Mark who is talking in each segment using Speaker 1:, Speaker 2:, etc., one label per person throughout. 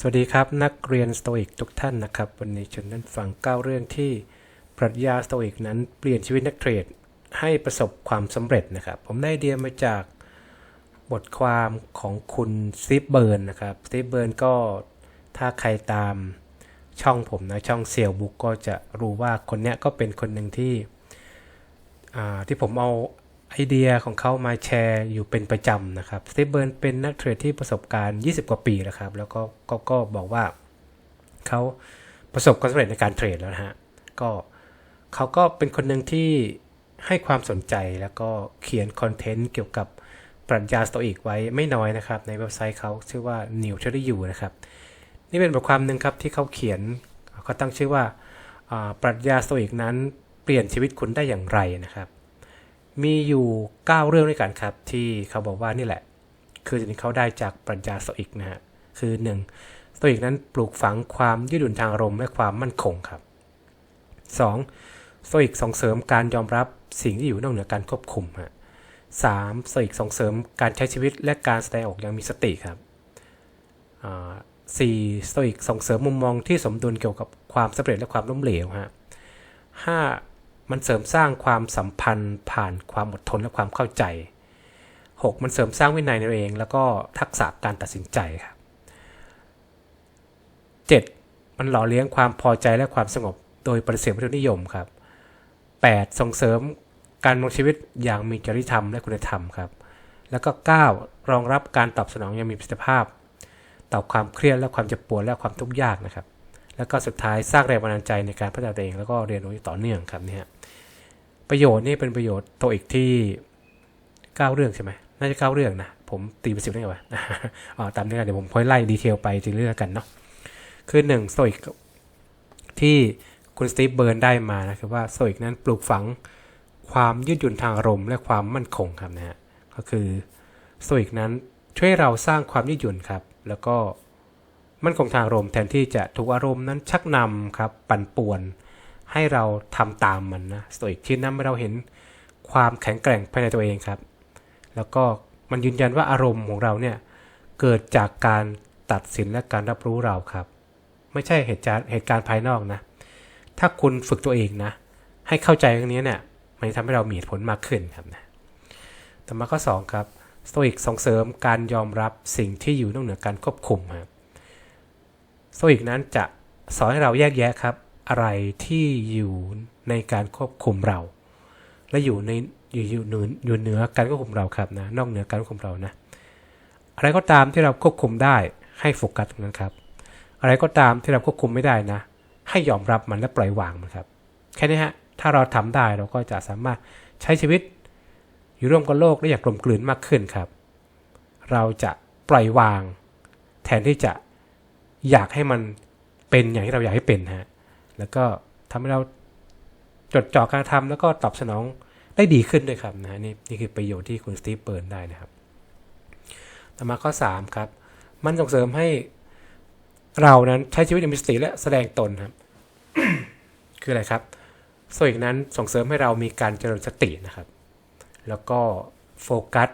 Speaker 1: สวัสดีครับนักเรียนสโตอิกทุกท่านนะครับวันนี้ฉันนั้นฟัง 9 เรื่องที่ปรัชญาสโตอิกนั้นเปลี่ยนชีวิตนักเทรดให้ประสบความสำเร็จนะครับ ผมได้ไอเดียมาจากบทความของคุณสตีฟเบิร์นนะครับสตีฟเบิร์นก็ถ้าใครตามช่องผมนะช่องเซียวบุ๊กก็จะรู้ว่าคนเนี้ยก็เป็นคนหนึ่งที่ที่ผมเอา ไอเดียของเขามาแชร์อยู่เป็นประจำนะครับสตีฟเบิร์นเป็นนักเทรดที่ประสบการณ์ 20 กว่าปีแล้วครับ แล้วก็ก็ก็บอกว่าเขาประสบความสำเร็จในการเทรดแล้วนะฮะ ก็เขาก็เป็นคนหนึ่งที่ให้ความสนใจแล้วก็เขียนคอนเทนต์เกี่ยวกับปรัชญาสโตอิกไว้ไม่น้อยนะครับ ในเว็บไซต์เขาชื่อว่า New t r a d u นะครับ นี่เป็นบทความหนึ่งครับที่เขาเขียนเขาตั้งชื่อว่าอ่าปรัชญาสโตอิกนั้นเปลี่ยนชีวิตคุณได้อย่างไรนะครับ มีอยู่ 9 เรื่องด้วยกันครับ ที่เขาบอกว่านี่แหละ คือสิ่งที่เขาได้จากปรัชญาโตอิกนะฮะคือ 1. โตอิกนั้นปลูกฝังความยืดหยุ่นทางอารมณ์และความมั่นคงครับ 2. โตอิกส่งเสริมการยอมรับสิ่งที่อยู่นอกเหนือการควบคุมฮะสามโตอิกส่งเสริมการใช้ชีวิตและการแสดงออกอย่างมีสติครับสี่โตอิกส่งเสริมมุมมองที่สมดุลเกี่ยวกับความสำเร็จและความล้มเหลวฮะห้า มันเสริมสร้างความสัมพันธ์ผ่านความอดทนและความเข้าใจ 6. มันเสริมสร้างวินัยในตัวเอง แล้วก็ทักษะการตัดสินใจครับ 7. มันหล่อเลี้ยงความพอใจและความสงบ โดยปฏิเสธวัตถุนิยมครับ 8. ส่งเสริมการดำรงชีวิตอย่างมีจริยธรรมและคุณธรรมครับ แล้วก็ 9. รองรับการตอบสนองอย่างมีประสิทธิภาพ ต่อความเครียดและความเจ็บปวดและความทุกข์ยากนะครับ แล้วก็สุดท้ายสร้างแรงบันดาลใจในการพัฒนาตัวเองแล้วก็เรียนรู้ต่อเนื่องครับเนี่ยประโยชน์นี่เป็นประโยชน์ตัวอีกที่ 9 เรื่องใช่ไหมน่าจะ 9 เรื่องนะผมตีไปสิบได้ไงวะอ๋อตามนี้กันเดี๋ยวผมค่อยไล่ดีเทลไปทีละเรื่องกันเนาะคือหนึ่งโตอิกที่คุณสตีฟเบิร์นได้มานะคือว่าโตอิกนั้นปลูกฝังความยืดหยุ่นทางอารมณ์และความมั่นคงครับนะฮะก็คือโตอิกนั้นช่วยเราสร้างความยืดหยุ่นครับ แล้วก็ มั่นคงทางอารมณ์แทนที่จะถูกอารมณ์นั้นชักนำครับปั่นป่วน ให้เราทำตามมันนะสโตอิกที่นั้นให้เราเห็นความแข็งแกร่งภายในตัวเองครับ แล้วก็มันยืนยันว่าอารมณ์ของเราเนี่ยเกิดจากการตัดสินและการรับรู้เราครับ ไม่ใช่เหตุการณ์เหตุการณ์ภายนอกนะ ถ้าคุณฝึกตัวเองนะ ให้เข้าใจตรงนี้เนี่ยมันจะทำให้เรามีเหตุผลมากขึ้นครับนะต่อมาข้อ2ครับสโตอิกส่งเสริมการยอมรับสิ่งที่อยู่นอกเหนือการควบคุมครับ โตอิกนั้นจะสอนให้เราแยกแยะครับ อะไรที่อยู่ในการควบคุมเรา และอยู่ในอยู่อยู่เหนืออยู่เหนือการควบคุมเราครับนะนอกเหนือการควบคุมเรานะอะไรก็ตามที่เราควบคุมได้ให้โฟกัสตรงนั้นครับ อะไรก็ตามที่เราควบคุมไม่ได้นะ ให้ยอมรับมันและปล่อยวางมันครับแค่นี้ฮะถ้าเราทำได้เราก็จะสามารถใช้ชีวิต อยู่ร่วมกับโลกได้อย่างกลมกลืนมากขึ้นครับ เราจะปล่อยวาง แทนที่จะ อยากให้มันเป็นอย่างที่เราอยากให้เป็นฮะแล้วก็ทำให้เราจดจ่อการทำแล้วก็ตอบสนองได้ดีขึ้นด้วยครับนะนี่นี่คือประโยชน์ที่คุณสตีฟเปิร์นได้นะครับ ต่อมาข้อ 3 ครับ มันส่งเสริมให้เรานั้นใช้ชีวิตอย่างมีสติและแสดงตนครับ คืออะไรครับ ส่วนอีกนั้นส่งเสริมให้เรามีการเจริญสตินะครับ แล้วก็โฟกัส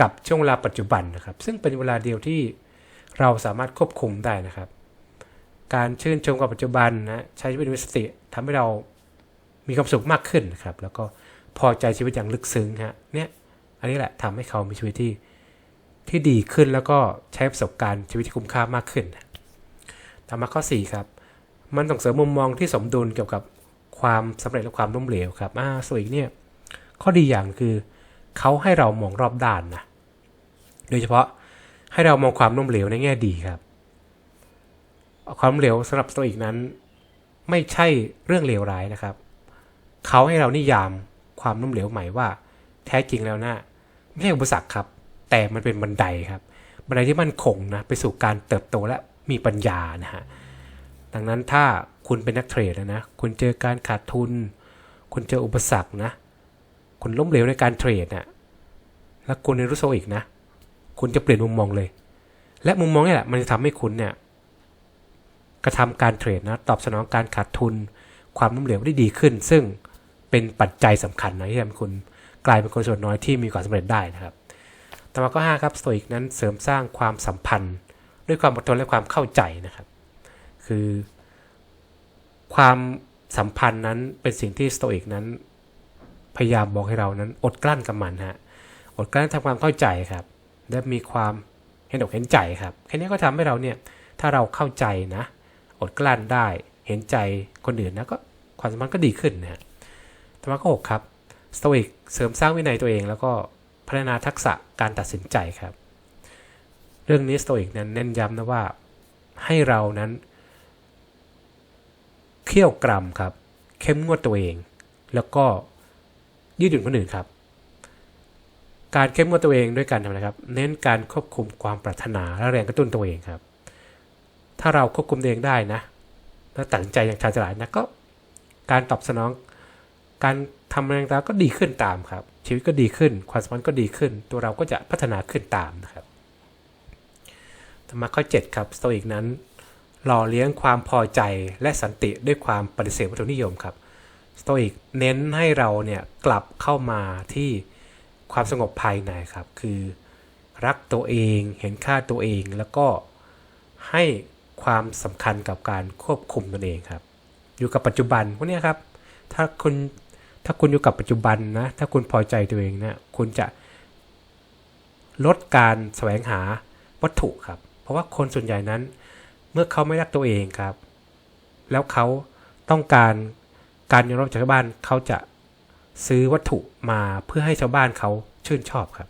Speaker 1: กับช่วงเวลาปัจจุบันนะครับ ซึ่งเป็นเวลาเดียวที่ เราสามารถควบคุมได้นะครับ การชื่นชมกับปัจจุบันนะใช้ชีวิตอย่างมีสติทำให้เรามีความสุขมากขึ้นนะครับ แล้วก็พอใจชีวิตอย่างลึกซึ้งฮะเนี่ยอันนี้แหละทำให้เขามีชีวิตที่ที่ดีขึ้นแล้วก็ใช้ประสบการณ์ชีวิตที่คุ้มค่ามากขึ้นต่อมาข้อ 4 ครับ มันส่งเสริมมุมมองที่สมดุลเกี่ยวกับความสำเร็จและความล้มเหลวครับอ่าส่วนอีกเนี่ยข้อดีอย่างคือเขาให้เรามองรอบด้านนะโดยเฉพาะ ให้เรามองความล้มเหลวในแง่ดีครับ ความล้มเหลวสำหรับสโตอิกนั้น ไม่ใช่เรื่องเลวร้ายนะครับ เขาให้เรานิยามความล้มเหลวใหม่ว่า แท้จริงแล้วนะไม่ใช่อุปสรรคครับ แต่มันเป็นบันไดครับ บันไดที่มั่นคงนะไปสู่การเติบโตและมีปัญญานะฮะดังนั้นถ้าคุณเป็นนักเทรดนะคุณเจอการขาดทุน คุณเจออุปสรรคนะคุณล้มเหลวในการเทรดนะแล้วคุณเรียนรู้โซอีกนะ คุณจะเปลี่ยนมุมมองเลย และมุมมองนี่แหละมันจะทำให้คุณเนี่ยกระทำการเทรดนะตอบสนองการขาดทุน ความล้มเหลวได้ดีขึ้น ซึ่งเป็นปัจจัยสำคัญนะที่ทำให้คุณกลายเป็นคนส่วนน้อยที่มีความสำเร็จได้นะครับต่อมาก็5ครับสโตอิกนั้นเสริมสร้างความสัมพันธ์ ด้วยความอดทนและความเข้าใจนะครับ คือ ความสัมพันธ์นั้นเป็นสิ่งที่สโตอิกนั้น พยายามบอกให้เรานั้นอดกลั้นกับมันฮะอดกลั้นทำความเข้าใจครับ และมีความเห็นอกเห็นใจครับแค่นี้ก็ทำให้เราเนี่ยถ้าเราเข้าใจนะ อดกลั้นได้เห็นใจคนอื่นนะก็ความสัมพันธ์ก็ดีขึ้นนะฮะธรรมะข้อหกครับสโตอิกเสริมสร้างวินัยตัวเอง แล้วก็พัฒนาทักษะการตัดสินใจครับ เรื่องนี้สโตอิกนั้นเน้นย้ำนะว่าให้เรานั้นเขี่ยวกรำครับ เข้มงวดตัวเอง แล้วก็ยืดหยุ่นคนอื่นครับ การเข้มงวดตัวเองด้วยการทำอะไรครับ เน้นการควบคุมความปรารถนาและแรงกระตุ้นตัวเองครับ ถ้าเราควบคุมตัวเองได้นะแล้วตัดสินใจอย่างชาญฉลาดนะก็ การตอบสนอง การทำอะไรต่างก็ดีขึ้นตามครับ ชีวิตก็ดีขึ้น ความสัมพันธ์ก็ดีขึ้น ตัวเราก็จะพัฒนาขึ้นตามนะครับธรรมะข้อ7ครับสโตอิกนั้น หล่อเลี้ยงความพอใจและสันติด้วยความปฏิเสธวัตถุนิยมครับสโตอิกเน้นให้เราเนี่ยกลับเข้ามาที่ ความสงบภายในครับ คือรักตัวเองเห็นค่าตัวเองแล้วก็ให้ความสำคัญกับการควบคุมตนเองครับ อยู่กับปัจจุบันพวกนี้ครับ ถ้าคุณถ้าคุณอยู่กับปัจจุบันนะ ถ้าคุณพอใจตัวเองนะคุณจะลดการแสวงหาวัตถุครับ เพราะว่าคนส่วนใหญ่นั้น เมื่อเขาไม่รักตัวเองครับ แล้วเขาต้องการการยอมรับจากบ้านเขาจะ ซื้อวัตถุมาเพื่อให้ชาวบ้านเขาชื่นชอบครับ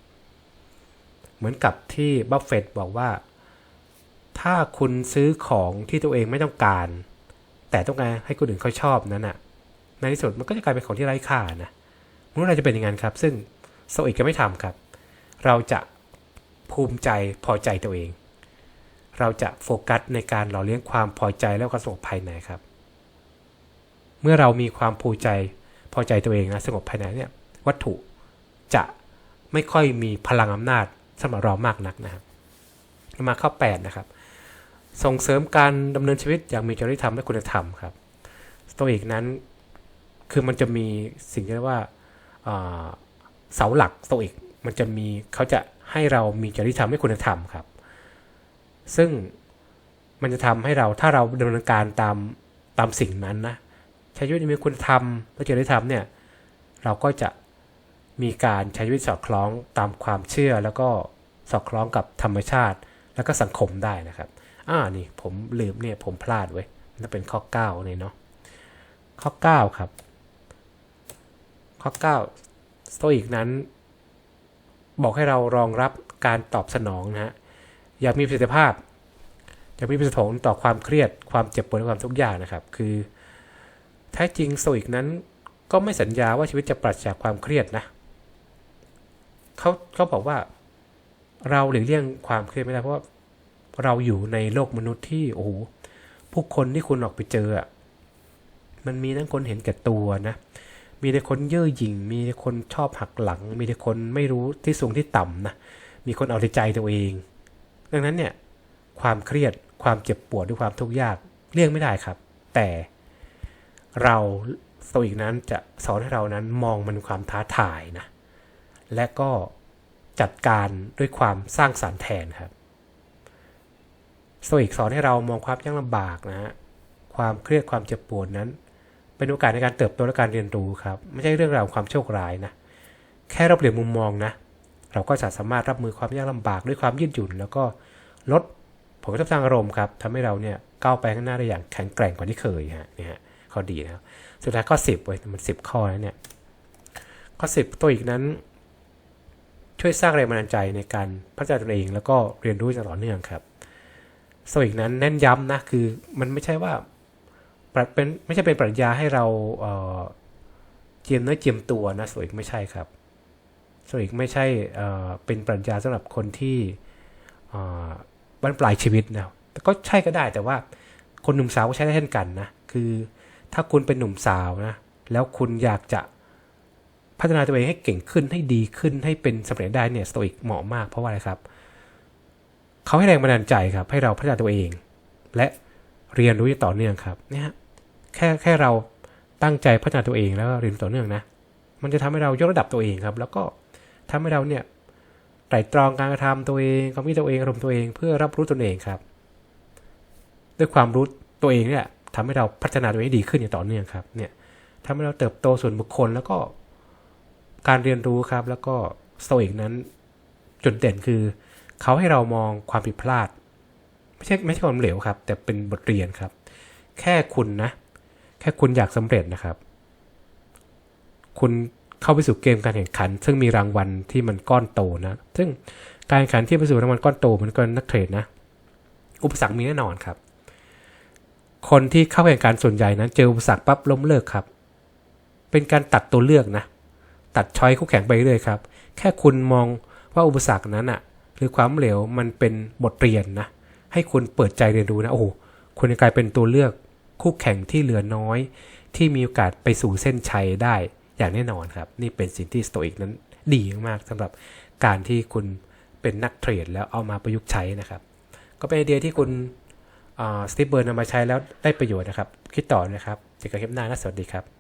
Speaker 1: เหมือนกับที่บัฟเฟต์บอกว่า ถ้าคุณซื้อของที่ตัวเองไม่ต้องการ แต่ต้องการให้คนอื่นเขาชอบนั้นน่ะ ในที่สุดมันก็จะกลายเป็นของที่ไร้ค่านะเมื่อไรจะเป็นอย่างนั้นครับ ซึ่งโซอิกจะไม่ทำครับ เราจะภูมิใจพอใจตัวเอง เราจะโฟกัสในการหล่อเลี้ยงความพอใจและความสงบภายในครับ เมื่อเรามีความภูมิใจ พอใจตัวเองนะสงบภายในเนี่ยวัตถุจะไม่ค่อยมีพลังอำนาจสำหรับเรามากนักนะครับมาข้อ8นะครับ ส่งเสริมการดำเนินชีวิตอย่างมีจริยธรรมและคุณธรรมครับสโตอิกนั้นคือมันจะมีสิ่งที่เรียกว่าเสาหลักสโตอิกมันจะมีเขาจะให้เรามีจริยธรรมและคุณธรรมครับ ซึ่งมันจะทำให้เราถ้าเราดำเนินการตามตามสิ่งนั้นนะ ใช้ชีวิตมีคุณธรรมและจริยธรรมเนี่ยเราก็จะมีการใช้ชีวิตสอดคล้องตามความเชื่อแล้วก็สอดคล้องกับธรรมชาติ แล้วก็สังคมได้นะครับอ่านี่ผมลืมเนี่ยผมพลาดไว้นั่นเป็นข้อ9เนี่ยเนาะข้อ 9 ครับ ข้อ9สโตอิกนั้น บอกให้เรารองรับการตอบสนองนะฮะอย่ามีประสิทธิภาพอย่ามีประสิทธิผลต่อความเครียดความเจ็บปวดและความทุกข์ยากนะครับ คือ แท้จริงโตอิกนั้นก็ไม่สัญญาว่าชีวิตจะปราศจากความเครียดนะเขาเขาบอกว่า เราหลีกเลี่ยงความเครียดไม่ได้เพราะาเราอยู่ในโลกมนุษย์ที่โอ้โหผู้คนที่คุณออกไปเจออะมันมีทั้งคนเห็นแก่ตัวนะ มีแต่คนเย่อหยิ่ง มีแต่คนชอบหักหลัง มีแต่คนไม่รู้ที่สูงที่ต่ำนะ มีคนเอาใจตัวเอง ดังนั้นเนี่ย ความเครียด ความเจ็บปวดด้วยความทุกข์ยากเลี่ยงไม่ได้ครับ แต่ เราสโตอิกนั้นจะสอนให้เรานั้นมองมันความท้าทายนะ และก็จัดการด้วยความสร้างสารรค์แทนครับสโตอิกสอนให้เรามองความยากลำบากนะฮะความเครียดความเจ็บปวดนั้น เป็นโอกาสในการเติบโตและการเรียนรู้ครับ ไม่ใช่เรื่องราวความโชคร้ายนะ แค่เราเปลี่ยนมุมมองนะ เราก็จะสามารถรับมือความยากลำบากด้วยความยืดหยุ่น แล้วก็ลดผลกระทบทางอารมณ์ครับทำให้เราเนี่ยก้าวไปข้างหน้าได้อย่างแข็งแกร่งกว่าที่เคยฮะเนี่ฮะ ข้อดีนะครับ สุดท้ายข้อ10เว้ยมัน10ข้อแล้วเนี่ยข้อ10ตัวอีกนั้น ช่วยสร้างแรงบันดาลใจในการพัฒนาตนเองแล้วก็เรียนรู้อย่างต่อเนื่องครับสวิกนั้นเน้นย้ำนะคือมันไม่ใช่ว่าเป็นไม่ใช่เป็นปรัชญาให้เราเเจียมเนื้อเจียมตัวนะสวิกไม่ใช่ครับสวิกไม่ใช่เป็นปรัชญาสำหรับคนที่บรรปลายชีวิตนะแต่ก็ใช่ก็ได้แต่ว่าคนหนุ่มสาวก็ใช้ได้เช่นกันนะคือ ถ้าคุณเป็นหนุ่มสาวนะ แล้วคุณอยากจะพัฒนาตัวเองให้เก่งขึ้นให้ดีขึ้นให้เป็นสำเร็จได้เนี่ยสโตอิกเหมาะมาก เพราะว่าอะไรครับ เขาให้แรงบันดาลใจครับ ให้เราพัฒนาตัวเอง และเรียนรู้ต่อเนื่องครับเนี่ยแค่แค่เราตั้งใจพัฒนาตัวเองแล้วเรียนต่อเนื่องนะ มันจะทำให้เรายกระดับตัวเองครับ แล้วก็ทำให้เราเนี่ยไตรตรองการกระทำตัวเองความคิดตัวเองอารมณ์ตัวเองเพื่อรับรู้ตนเองครับ ด้วยความรู้ตัวเองเนี่ย ทำให้เราพัฒนาตัวเองให้ดีขึ้นอย่างต่อเนื่องครับเนี่ยทำให้เราเติบโตส่วนบุคคลแล้วก็การเรียนรู้ครับ แล้วก็สโตอิกนั้นจุดเด่นคือ เขาให้เรามองความผิดพลาด ไม่ใช่ไม่ใช่ความเหลวครับ แต่เป็นบทเรียนครับ แค่คุณนะ แค่คุณอยากสำเร็จนะครับ คุณเข้าไปสู่เกมการแข่งขัน ซึ่งมีรางวัลที่มันก้อนโตนะ ซึ่งการแข่งขันที่ไปสู่รางวัลก้อนโตเหมันก็นักเทรดนะ อุปสรรคมีแน่นอนครับ คนที่เข้าแข่งขันส่วนใหญ่นั้นเจออุปสรรคปั๊บล้มเลิกครับ เป็นการตัดตัวเลือกนะ ตัดช้อยคู่แข่งไปเรื่อยครับ แค่คุณมองว่าอุปสรรคนั้นอะหรือความเหลวมันเป็นบทเรียนนะ ให้คุณเปิดใจเรียนรู้นะ โอ้โห คุณจะกลายเป็นตัวเลือกคู่แข่งที่เหลือน้อย ที่มีโอกาสไปสู่เส้นชัยได้อย่างแน่นอนครับ นี่เป็นสิ่งที่สโตอิกนั้นดีมากๆสำหรับการที่คุณเป็นนักเทรดแล้วเอามาประยุกต์ใช้นะครับ ก็เป็นไอเดียที่คุณ สตีฟเบิร์นนำมาใช้แล้วได้ประโยชน์นะครับ คิดต่อนะครับเจอกันคลิปหน้านะสวัสดีครับ